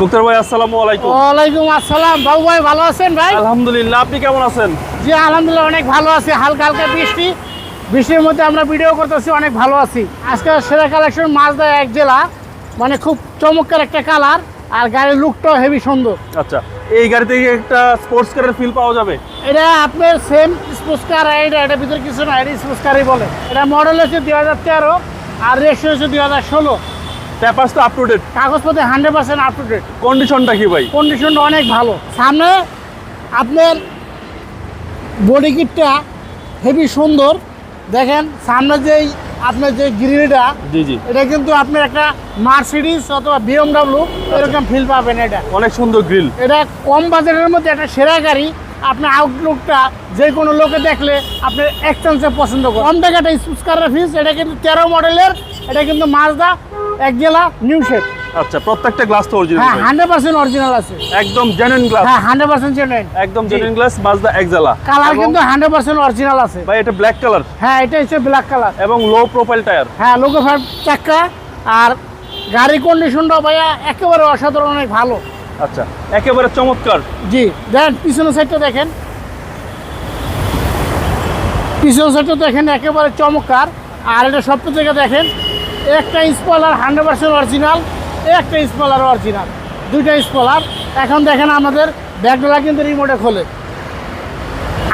মুক্তার ভাই আসসালামু আলাইকুম। ওয়ালাইকুম আসসালাম। বাবু ভাই ভালো আছেন ভাই? আলহামদুলিল্লাহ আপনি কেমন আছেন? জি আলহামদুলিল্লাহ অনেক ভালো আছি। হালকা হালকা বৃষ্টি। বৃষ্টির মধ্যে আমরা ভিডিও করতেছি অনেক ভালো আছি। আজকে সেরা কালেকশন মাছদা এক জেলা মানে খুব চমৎকার একটা কালার আর গাড়ির লুকটাও হেভি সুন্দর। আচ্ছা এই গাড়ি থেকে একটা স্পোর্টস কারের ফিল পাওয়া যাবে? এটা আপনার সেম স্পোর্টস কার এটা এটার ভিতরে কিছু না এটা স্পোর্টস কারই বলে। এটা মডেল হচ্ছে দুই হাজার তেরো আর রেশন হচ্ছে দুই হাজার ষোলো। পেপারস তো up to date কাগজপত্রে hundred percent up to date কন্ডিশনটা কি ভাই? কন্ডিশনটা অনেক ভালো। সামনে আপনার বডি কিটটা হেভি সুন্দর। দেখেন সামনে যেই আপনার যে গ্রিলটা জি জি। এটা কিন্তু আপনার একটা মার্সিডিস অথবা বিএমডাব্লিউ এরকম ফিল পাবেন এটা। অনেক সুন্দর গ্রিল এটা কম বাজেটের মধ্যে একটা সেরা গাড়ি। আপনার আউটলুকটা যে কোনো লোকে দেখলে আপনি এক চান্সে পছন্দ করেন কম টাকাটা স্পুস্কারের ফিস এটা কিন্তু তেরো মডেলের এটা কিন্তু মাজদা এক জেলা নিউ শেপ। আচ্ছা প্রত্যেকটা গ্লাস তো অরিজিনাল হ্যাঁ অরিজিনাল হান্ড্রেড পার্সেন্ট অরিজিনাল আছে। একদম জেনুইন গ্লাস হ্যাঁ হান্ড্রেড পার্সেন্ট জেনুইন একদম জেনুইন গ্লাস মাজদা একজালা কালার কিন্তু হান্ড্রেড পার্সেন্ট অরিজিনাল আছে। ভাই এটা ব্ল্যাক কালার হ্যাঁ এটা হচ্ছে ব্ল্যাক কালার এবং লো প্রোফাইল টায়ার হ্যাঁ লোকো ফাইভ চাক্কা আর গাড়ির কন্ডিশনটাও ভাইয়া একেবারে অসাধারণ অনেক ভালো। আচ্ছা একেবারে চমৎকার। জি দেখেন পিছনের সাইডটা দেখেন। পিছনের সাইডটা দেখেন একেবারে চমৎকার। আর এটা সব থেকে দেখেন একটা স্পলার হান্ড্রেড পার্সেন্ট অরিজিনাল একটা স্পলার অরিজিনাল দুইটা স্পলার এখন দেখেন আমাদের ব্যাগডোলা কিন্তু রিমোটে খোলে।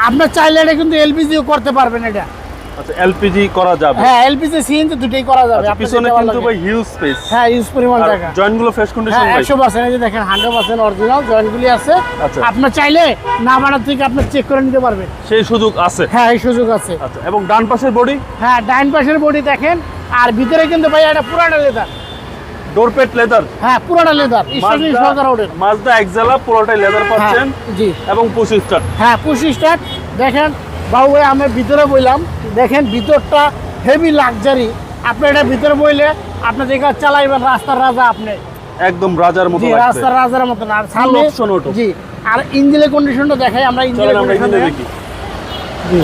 আপনার চাইলে এটা কিন্তু এলপিজিও করতে পারবেন এটা। আচ্ছা এলপিজি করা যাবে। হ্যাঁ এলপিজি সিএনজি দুটোই করা যাবে। আচ্ছা, আপনার পিছনে কিন্তু ভাই হিউজ স্পেস হ্যাঁ ইউজ পরিমাণ জায়গা। জয়েন্টগুলো ফ্রেশ কন্ডিশন হ্যাঁ ভাই। একশো পার্সেন্ট এই যে দেখেন হান্ড্রেড পার্সেন্ট অরিজিনাল জয়েন্টগুলি আছে। আচ্ছা। চাইলে না বানার থেকে আপনি চেক করে নিতে পারবেন। সেই সুযোগ আছে। হ্যাঁ এই সুযোগ আছে। আচ্ছা এবং ডান পাশের বডি হ্যাঁ ডাইন পাশের বডি দেখেন আর ভিতরে কিন্তু ভাই এটা পুরাটা লেদার ডোরপেট লেদার হ্যাঁ পুরাটা লেদার স্টার্টিং সহকার ওঠেন মাজদা একজালা পুরোটাই লেদার হ্যাঁ পাচ্ছেন। জি। এবং পুশ স্টার্ট হ্যাঁ পুশি স্টার্ট দেখেন বাবু ভাই আমি ভিতরে বললাম দেখেন ভিতরটা হেভি লাক্সারি আপনি এটা ভিতরে বইলে আপনি যেখানে চালাইবেন রাস্তার রাজা আপনি। একদম রাজার মতো রাস্তার রাজার মতন আর সামনে option auto। জি আর ইঞ্জিনের কন্ডিশনটা দেখাই আমরা ইঞ্জিনের কন্ডিশন দেখি। জি।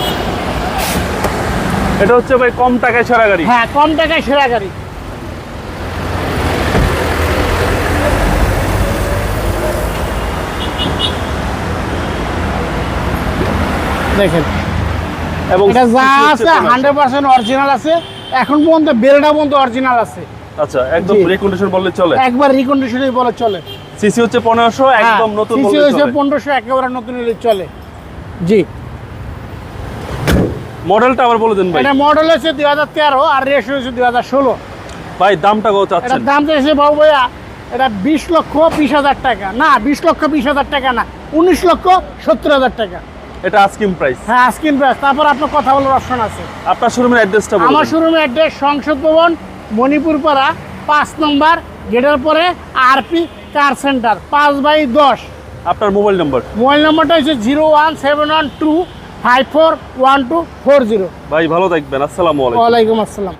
এটা হচ্ছে ভাই কম টাকায় ছাড়া গাড়ি। হ্যাঁ কম টাকায় সেরা গাড়ি। দেখেন এবং এটা যা আছে। হান্ড্রেড পার্সেন্ট অরিজিনাল আছে। এখন পর্যন্ত বেলটা পর্যন্ত অরিজিনাল আছে। আচ্ছা একদম। রিকন্ডিশন বললে চলে? একবার রিকন্ডিশনই বলে চলে। সিসি হচ্ছে পনেরোশো একদম নতুন সিসি চলে। পনেরোশো একেবারে নতুন হলে চলে। জি। মডেলটা আবার বলে দেন ভাই। এটা মডেল হচ্ছে দুই হাজার তেরো আর রেস হচ্ছে দুই হাজার ষোলো। ভাই দামটা কত চাচ্ছেন? দাম চাইছে বাবু ভাইয়া এটা বিশ লক্ষ বিশ হাজার টাকা। না বিশ লক্ষ বিশ হাজার টাকা না উনিশ লক্ষ সত্তর হাজার টাকা। এটা আস্কিং প্রাইস হ্যাঁ স্ক্রিন প্রাইস তারপর আপনার কথা বলার অপশন আছে। আপনার শোরুমের অ্যাড্রেসটা বলুন আমার শোরুমের অ্যাড্রেস সংসদ ভবন মণিপুর পাড়া পাঁচ নম্বর গেটের পরে আরপি কার সেন্টার পাঁচ বাই দশ। আপনার মোবাইল নম্বর মোবাইল নম্বরটা হচ্ছে zero one seven one two five four one two four zero ভাই ভালো থাকবেন। আসসালামু আলাইকুম। আসসালাম।